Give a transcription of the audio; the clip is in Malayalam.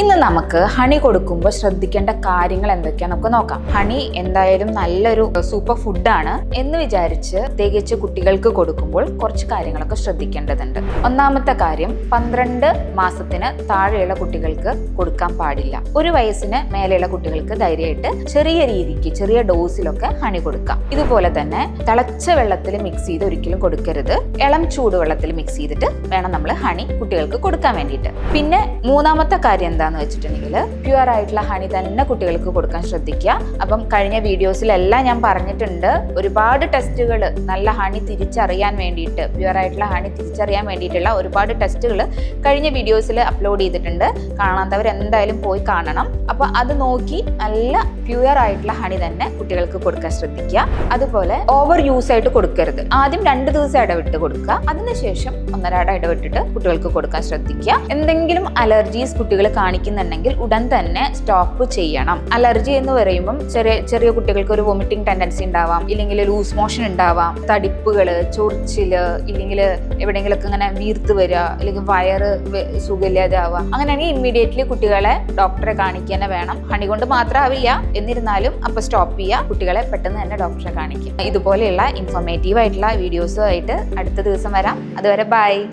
ഇന്ന് നമുക്ക് ഹണി കൊടുക്കുമ്പോൾ ശ്രദ്ധിക്കേണ്ട കാര്യങ്ങൾ എന്തൊക്കെയാ നമുക്ക് നോക്കാം. ഹണി എന്തായാലും നല്ലൊരു സൂപ്പർ ഫുഡാണ് എന്ന് വിചാരിച്ച് പ്രത്യേകിച്ച് കുട്ടികൾക്ക് കൊടുക്കുമ്പോൾ കുറച്ച് കാര്യങ്ങളൊക്കെ ശ്രദ്ധിക്കേണ്ടതുണ്ട്. ഒന്നാമത്തെ കാര്യം പന്ത്രണ്ട് മാസത്തിന് താഴെയുള്ള കുട്ടികൾക്ക് കൊടുക്കാൻ പാടില്ല. ഒരു വയസ്സിന് മേലെയുള്ള കുട്ടികൾക്ക് ധൈര്യമായിട്ട് ചെറിയ രീതിക്ക് ചെറിയ ഡോസിലൊക്കെ ഹണി കൊടുക്കാം. ഇതുപോലെ തന്നെ തിളച്ച വെള്ളത്തിൽ മിക്സ് ചെയ്ത് ഒരിക്കലും കൊടുക്കരുത്. ഇളം ചൂടുവെള്ളത്തിൽ മിക്സ് ചെയ്തിട്ട് വേണം നമ്മൾ ഹണി കുട്ടികൾക്ക് കൊടുക്കാൻ വേണ്ടിയിട്ട്. പിന്നെ മൂന്നാമത്തെ കാര്യം എന്താന്ന് വെച്ചിട്ടുണ്ടെങ്കിൽ പ്യുവർ ആയിട്ടുള്ള ഹണി തന്നെ കുട്ടികൾക്ക് കൊടുക്കാൻ ശ്രദ്ധിക്കുക. അപ്പം കഴിഞ്ഞ വീഡിയോസിലെല്ലാം ഞാൻ പറഞ്ഞിട്ടുണ്ട്. ഒരുപാട് ടെസ്റ്റുകൾ നല്ല ഹണി തിരിച്ചറിയാൻ വേണ്ടിയിട്ട് പ്യുവർ ആയിട്ടുള്ള ഹണി തിരിച്ചറിയാൻ വേണ്ടിയിട്ടുള്ള ഒരുപാട് ടെസ്റ്റുകൾ കഴിഞ്ഞ വീഡിയോസിൽ അപ്ലോഡ് ചെയ്തിട്ടുണ്ട്. കാണാത്തവർ എന്തായാലും പോയി കാണണം. അപ്പോൾ അത് നോക്കി നല്ല പ്യുവർ ആയിട്ടുള്ള ഹണി തന്നെ കുട്ടികൾക്ക് കൊടുക്കാൻ ശ്രദ്ധിക്കുക. അതുപോലെ ഓവർ യൂസ് ആയിട്ട് കൊടുക്കരുത്. ആദ്യം രണ്ട് ദിവസം ഇടവിട്ട് കൊടുക്കുക. അതിനുശേഷം ഒന്നര ഇടവിട്ടിട്ട് കുട്ടികൾക്ക് കൊടുക്കാൻ ശ്രദ്ധിക്കുക. എന്തെങ്കിലും അലർജീസ് കുട്ടികൾ കാണിക്കുന്നുണ്ടെങ്കിൽ ഉടൻ തന്നെ സ്റ്റോപ്പ് ചെയ്യണം. അലർജി എന്ന് പറയുമ്പം ചെറിയ ചെറിയ കുട്ടികൾക്ക് ഒരു വൊമിറ്റിംഗ് ടെൻഡൻസി ഉണ്ടാവാം ഇല്ലെങ്കിൽ ലൂസ് മോഷൻ ഉണ്ടാവാം തടിപ്പുകൾ ചൊറിച്ചിൽ ഇല്ലെങ്കിൽ എവിടെയെങ്കിലൊക്കെ ഇങ്ങനെ വീർത്ത് വരിക അല്ലെങ്കിൽ വയറ് സുഖമില്ലാതാവുക. അങ്ങനെയാണെങ്കിൽ ഇമ്മീഡിയറ്റ്ലി കുട്ടികളെ ഡോക്ടറെ കാണിക്കുക തന്നെ വേണം. ഹണി കൊണ്ട് മാത്രമാവില്ല എന്നിരുന്നാലും അപ്പൊ സ്റ്റോപ്പ് ചെയ്യുക. കുട്ടികളെ പെട്ടെന്ന് തന്നെ ഡോക്ടറെ കാണിക്കുക. ഇതുപോലെയുള്ള ഇൻഫോർമേറ്റീവ് ആയിട്ടുള്ള വീഡിയോസുമായിട്ട് അടുത്ത ദിവസം വരാം. അതുവരെ ബൈ